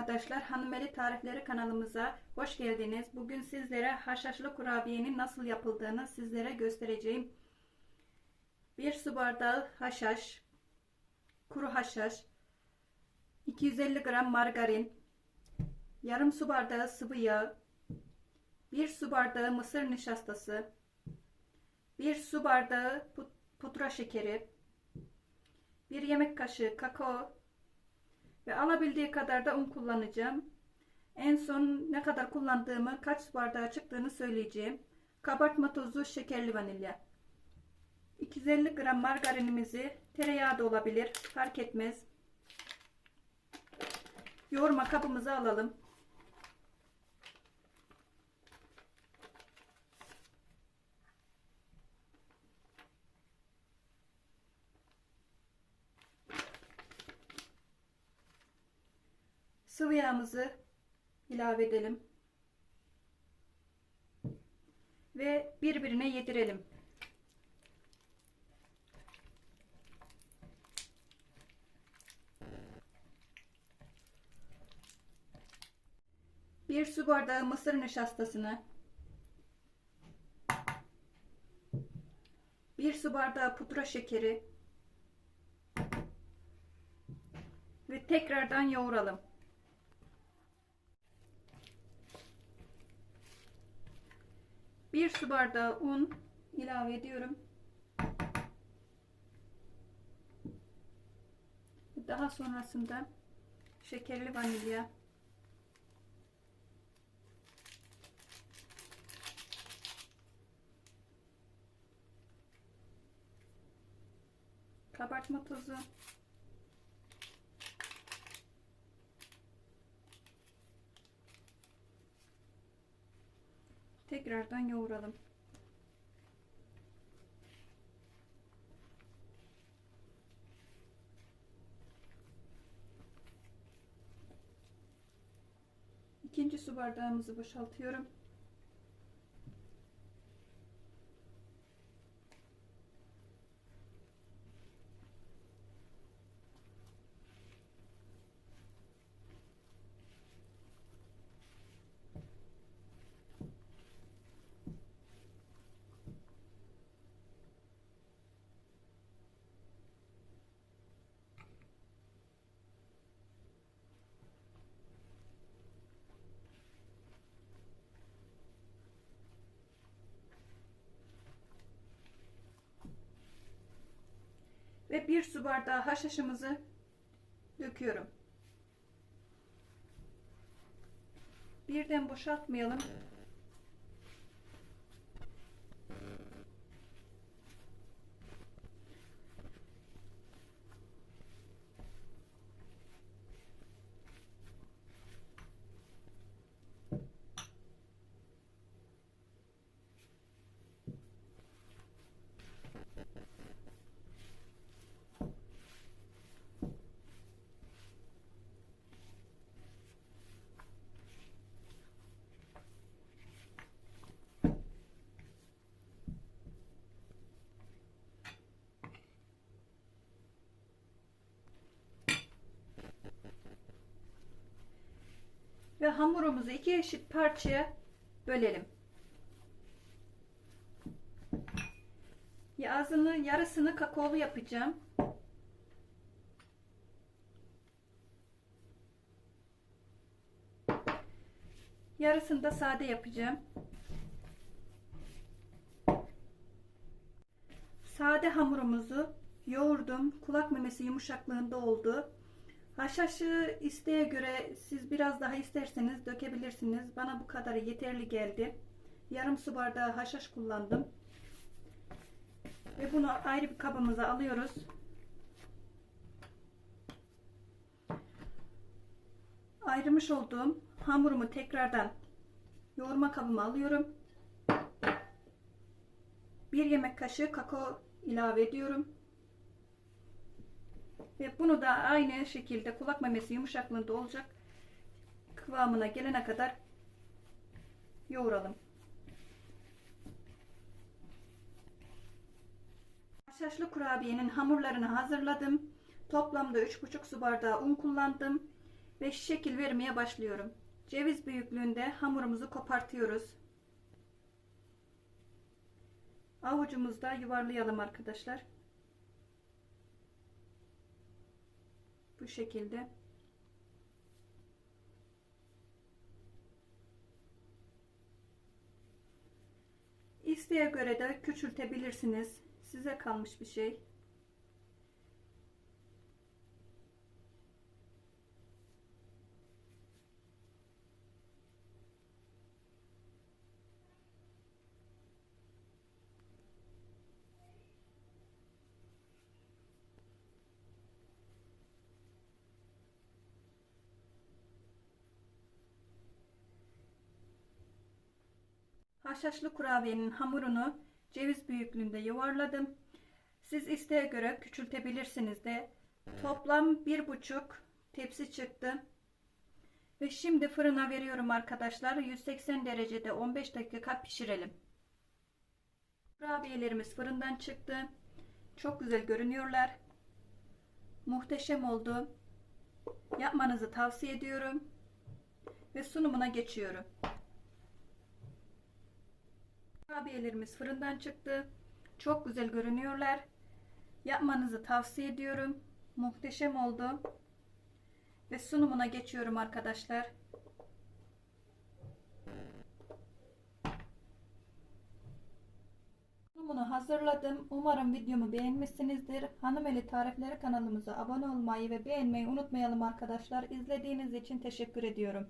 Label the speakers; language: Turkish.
Speaker 1: arkadaşlar, Hanımeli Tarifleri kanalımıza hoş geldiniz. Bugün sizlere haşhaşlı kurabiyenin nasıl yapıldığını sizlere göstereceğim. 1 su bardağı haşhaş, kuru haşhaş, 250 gram margarin, yarım su bardağı sıvı yağ, 1 su bardağı mısır nişastası, 1 su bardağı pudra şekeri, 1 yemek kaşığı kakao, ve alabildiği kadar da un kullanacağım. En son ne kadar kullandığımı, kaç su bardağı çıktığını söyleyeceğim. Kabartma tozu, şekerli vanilya. 250 gram margarinimizi, tereyağı da olabilir, fark etmez. Yoğurma kabımızı alalım. Sıvı yağımızı ilave edelim. Ve birbirine yedirelim. Bir su bardağı mısır nişastasını, bir su bardağı pudra şekeri ve tekrardan yoğuralım. Bir su bardağı un ilave ediyorum. Daha sonrasında şekerli vanilya kabartma tozu tekrardan yoğuralım. İkinci su bardağımızı boşaltıyorum. Ve bir su bardağı haşhaşımızı döküyorum. Birden boşaltmayalım. Ve hamurumuzu iki eşit parçaya bölelim. Ağzını yarısını kakaolu yapacağım. Yarısını da sade yapacağım. Sade hamurumuzu yoğurdum. Kulak memesi yumuşaklığında oldu. Haşhaşı isteğe göre siz biraz daha isterseniz dökebilirsiniz. Bana bu kadarı yeterli geldi. Yarım su bardağı haşhaş kullandım. Ve bunu ayrı bir kabımıza alıyoruz. Ayrımış olduğum hamurumu tekrardan yoğurma kabıma alıyorum. Bir yemek kaşığı kakao ilave ediyorum. Ve bunu da aynı şekilde kulak memesi yumuşaklığında olacak kıvamına gelene kadar yoğuralım. Haşhaşlı kurabiyenin hamurlarını hazırladım. Toplamda 3,5 su bardağı un kullandım. Ve şekil vermeye başlıyorum. Ceviz büyüklüğünde hamurumuzu kopartıyoruz. Avucumuzda yuvarlayalım arkadaşlar. Bu şekilde. İsteğe göre de küçültebilirsiniz. Size kalmış bir şey. Haşhaşlı kurabiyenin hamurunu ceviz büyüklüğünde yuvarladım. Siz isteğe göre küçültebilirsiniz de. Toplam bir buçuk tepsi çıktı. Ve şimdi fırına veriyorum arkadaşlar. 180 derecede 15 dakika pişirelim. Kurabiyelerimiz fırından çıktı. Çok güzel görünüyorlar. Muhteşem oldu. Yapmanızı tavsiye ediyorum. Ve sunumuna geçiyorum. Kurabiyelerimiz fırından çıktı. Çok güzel görünüyorlar. Yapmanızı tavsiye ediyorum. Muhteşem oldu. Ve sunumuna geçiyorum arkadaşlar. Sunumunu hazırladım. Umarım videomu beğenmişsinizdir. Hanımeli Tarifleri kanalımıza abone olmayı ve beğenmeyi unutmayalım arkadaşlar. İzlediğiniz için teşekkür ediyorum.